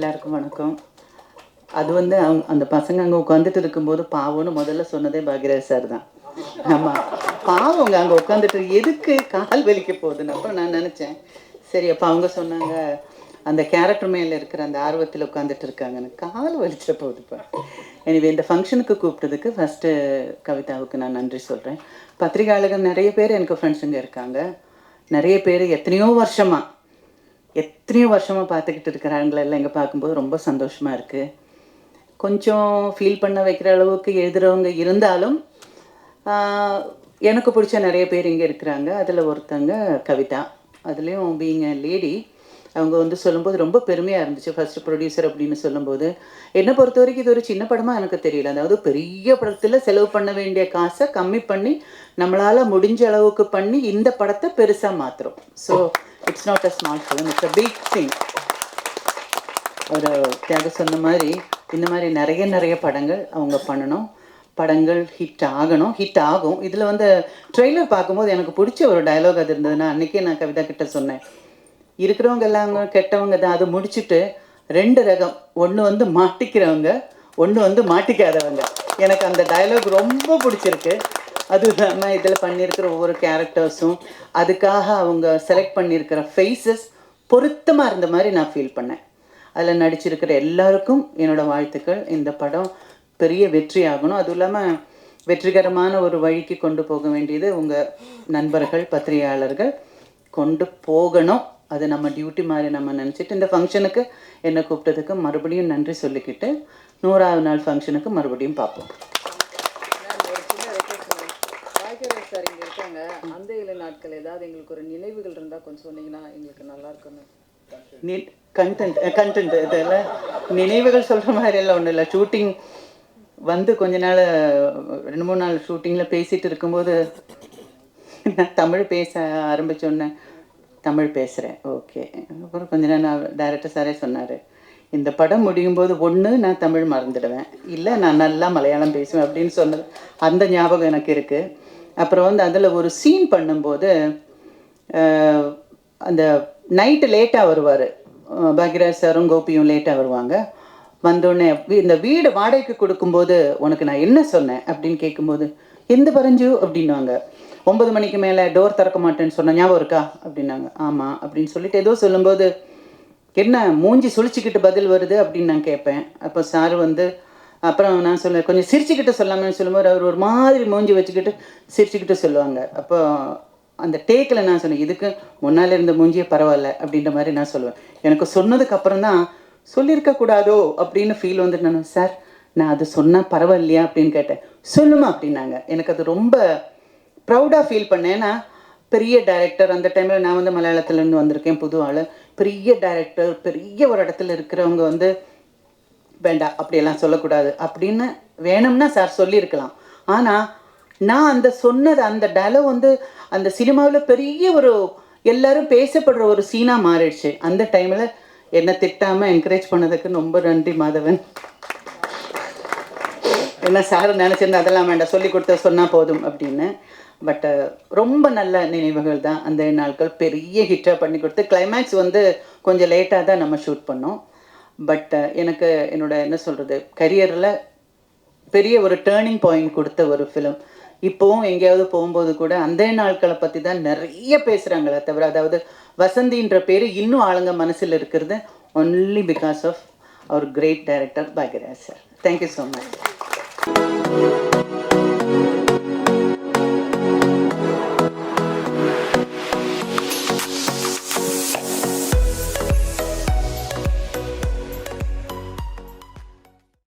எல்லாருக்கும் வணக்கம். அது வந்து அவங்க அந்த பசங்க அங்கே உட்காந்துட்டு இருக்கும்போது பாவம்னு முதல்ல சொன்னதே பாக்யராஜ் சார் தான். ஆமாம் பாவம் அங்கே உட்காந்துட்டு எதுக்கு கால் வலிக்க போகுதுன்னு அப்புறம் நான் நினச்சேன். சரி அப்போ அவங்க சொன்னாங்க அந்த கேரக்டர் மேலே இருக்கிற அந்த ஆர்வத்தில் உட்காந்துட்டு இருக்காங்கன்னு. கால் வலிச்ச போகுது இப்போ. எனவே இந்த ஃபங்க்ஷனுக்கு கூப்பிட்டதுக்கு ஃபஸ்ட்டு கவிதாவுக்கு நான் நன்றி சொல்கிறேன் பத்திரிகையாளர்கள் நிறைய பேர் எனக்கு ஃப்ரெண்ட்ஸுங்க இருக்காங்க. நிறைய பேர் எத்தனையோ வருஷமாக எத்தனையோ வருஷமாக பார்த்துக்கிட்டு இருக்கிறாங்களெல்லாம் இங்கே பார்க்கும்போது ரொம்ப சந்தோஷமாக இருக்குது கொஞ்சம் ஃபீல் பண்ண வைக்கிற அளவுக்கு எழுதுகிறவங்க இருந்தாலும் எனக்கு பிடிச்ச நிறைய பேர் இங்கே இருக்கிறாங்க. அதில் ஒருத்தங்க கவிதா. அதுலேயும் பீங் லேடி அவங்க வந்து சொல்லும்போது ரொம்ப பெருமையாக இருந்துச்சு. ஃபர்ஸ்ட் ப்ரொடியூசர் அப்படின்னு சொல்லும்போது. என்னை பொறுத்த வரைக்கும் இது ஒரு சின்ன படமாக எனக்கு தெரியல. அதாவது பெரிய படத்தில் செலவு பண்ண வேண்டிய காசை கம்மி பண்ணி நம்மளால் முடிஞ்ச அளவுக்கு பண்ணி இந்த படத்தை பெருசாக மாற்றுறோம் so it's not a small film it's a big thing ஒரு தியாக சொன்ன மாதிரி இந்த மாதிரி நிறைய நிறைய படங்கள் அவங்க பண்ணணும். படங்கள் ஹிட் ஆகணும் ஹிட் ஆகும். இதில் வந்து ட்ரெய்லர் பார்க்கும்போது எனக்கு பிடிச்ச ஒரு டயலாக் அது இருந்ததுன்னா அன்றைக்கே நான் கவிதா கிட்ட சொன்னேன். இருக்கிறவங்க எல்லாம் கெட்டவங்க தான். அது முடிச்சுட்டு ரெண்டு ரகம். ஒன்று வந்து மாட்டிக்கிறவங்க ஒன்று வந்து மாட்டிக்காதவங்க. எனக்கு அந்த டயலாக் ரொம்ப பிடிச்சிருக்கு. அதுவும் இல்லாமல் இதில் பண்ணியிருக்கிற ஒவ்வொரு கேரக்டர்ஸும் அதுக்காக அவங்க செலக்ட் பண்ணியிருக்கிற ஃபேஸஸ் பொருத்தமாக இருந்த மாதிரி நான் ஃபீல் பண்ணேன். அதில் நடிச்சிருக்கிற எல்லாருக்கும் என்னோடய வாழ்த்துக்கள். இந்த படம் பெரிய வெற்றி ஆகணும். அதுவும் இல்லாமல் வெற்றிகரமான ஒரு வழிக்கு கொண்டு போக வேண்டியது உங்கள் நண்பர்கள் பத்திரிகையாளர்கள் கொண்டு போகணும். அது நம்ம டியூட்டி மாதிரி நம்ம நினச்சிட்டு இந்த ஃபங்க்ஷனுக்கு என்னை கூப்பிட்டதுக்கு மறுபடியும் நன்றி சொல்லிக்கிட்டு நூறாவது நாள் ஃபங்க்ஷனுக்கு மறுபடியும் பார்ப்போம் ஒரு சின்ன ரெக்வஸ்ட் பாக்கியராஜ் சார் அந்த இலை நாட்கள் ஏதாவது எங்களுக்கு ஒரு நினைவுகள் இருந்தால் கொஞ்சம் சொன்னீங்கன்னா எங்களுக்கு நல்லா இருக்கணும் கண்டென்ட் கண்டென்ட் நினைவுகள் சொல்கிற மாதிரி எல்லாம் ஒன்றும் இல்லை. ஷூட்டிங் வந்து கொஞ்ச நாள் ரெண்டு மூணு நாள் ஷூட்டிங்கில் பேசிகிட்டு இருக்கும்போது நான் தமிழ் பேச ஆரம்பிச்சோன்னே தமிழ் பேசுகிறேன் ஓகே அப்புறம் கொஞ்ச நேரம் நான் டைரக்டர் சாரே சொன்னார் இந்த படம் முடியும் போது ஒன்று நான் தமிழ் மறந்துடுவேன். இல்லை நான் நல்லா மலையாளம் பேசுவேன். அப்படின்னு சொன்னது அந்த ஞாபகம் எனக்கு இருக்குது அப்புறம் வந்து அதில் ஒரு சீன் பண்ணும்போது அந்த நைட்டு லேட்டாக வருவார். பாக்யராஜ் சாரும் கோபியும் லேட்டாக வருவாங்க. வந்தோடனே இந்த வீடு வாடகைக்கு கொடுக்கும்போது உனக்கு நான் என்ன சொன்னேன்? அப்படின்னு கேட்கும்போது எந்த பரஞ்சு? அப்படின்னாங்க ஒன்பது மணிக்கு மேலே டோர் திறக்க மாட்டேன்னு சொன்ன ஞாபகம் இருக்கா? அப்படின்னாங்க. ஆமாம் அப்படின்னு சொல்லிட்டு ஏதோ சொல்லும்போது என்ன மூஞ்சி சுழிச்சிக்கிட்டு பதில் வருது? அப்படின்னு நான் கேட்பேன். அப்போ சார் வந்து அப்புறம் நான் சொல்ல கொஞ்சம் சிரிச்சுக்கிட்டு சொல்லாமன்னு சொல்லும்போது அவர் ஒரு மாதிரி மூஞ்சி வச்சுக்கிட்டு சிரிச்சுக்கிட்டு சொல்லுவாங்க. அப்போ அந்த டேக்கில் நான் சொன்னேன் இதுக்கு முன்னால் இருந்த மூஞ்சியே பரவாயில்ல அப்படின்ற மாதிரி நான் சொல்லுவேன். எனக்கு சொன்னதுக்கு அப்புறம் தான் சொல்லியிருக்க கூடாதோ அப்படின்னு ஃபீல் வந்துட்டு நான் சார் நான் அது சொன்னால் பரவாயில்லையா? அப்படின்னு கேட்டேன். சொல்லுமா அப்படின்னாங்க. எனக்கு அது ரொம்ப ப்ரௌடாக ஃபீல் பண்ணேன். ஏன்னா பெரிய டைரக்டர் அந்த டைமில் நான் வந்து மலையாளத்துலேருந்து வந்திருக்கேன் புது ஆள். பெரிய டைரக்டர் பெரிய ஒரு இடத்துல இருக்கிறவங்க வந்து வேண்டாம் அப்படியெல்லாம் சொல்லக்கூடாது. அப்படின்னு வேணும்னா சார் சொல்லியிருக்கலாம். ஆனால் நான் அந்த சொன்னது அந்த டயலாக் வந்து அந்த சினிமாவில் பெரிய ஒரு எல்லாரும் பேசப்படுற ஒரு சீனாக மாறிடுச்சு. அந்த டைமில் என்னை திட்டாமல் என்கரேஜ் பண்ணதுக்கு ரொம்ப நன்றி மாதவன். என்ன சார் நினச்சிருந்தா அதெல்லாம் வேண்டாம் சொல்லி கொடுத்த சொன்னால் போதும் அப்படின்னு. பட் ரொம்ப நல்ல நினைவுகள் தான் அந்த நாட்கள். பெரிய ஹிட்டாக பண்ணி கொடுத்து கிளைமேக்ஸ் வந்து கொஞ்சம் லேட்டாக தான் நம்ம ஷூட் பண்ணோம். பட் uh, எனக்கு என்னோட என்ன சொல்கிறது கரியரில் பெரிய ஒரு டேர்னிங் பாயிண்ட் கொடுத்த ஒரு ஃபிலிம் இப்போவும் எங்கேயாவது போகும்போது கூட அந்த நாட்களை பற்றி தான் நிறைய பேசுகிறாங்களே தவிர அதாவது வசந்தின்ற பேர் இன்னும் ஆளுங்க மனசில் இருக்கிறது only because of our great director Bhagyaraj sir thank you so much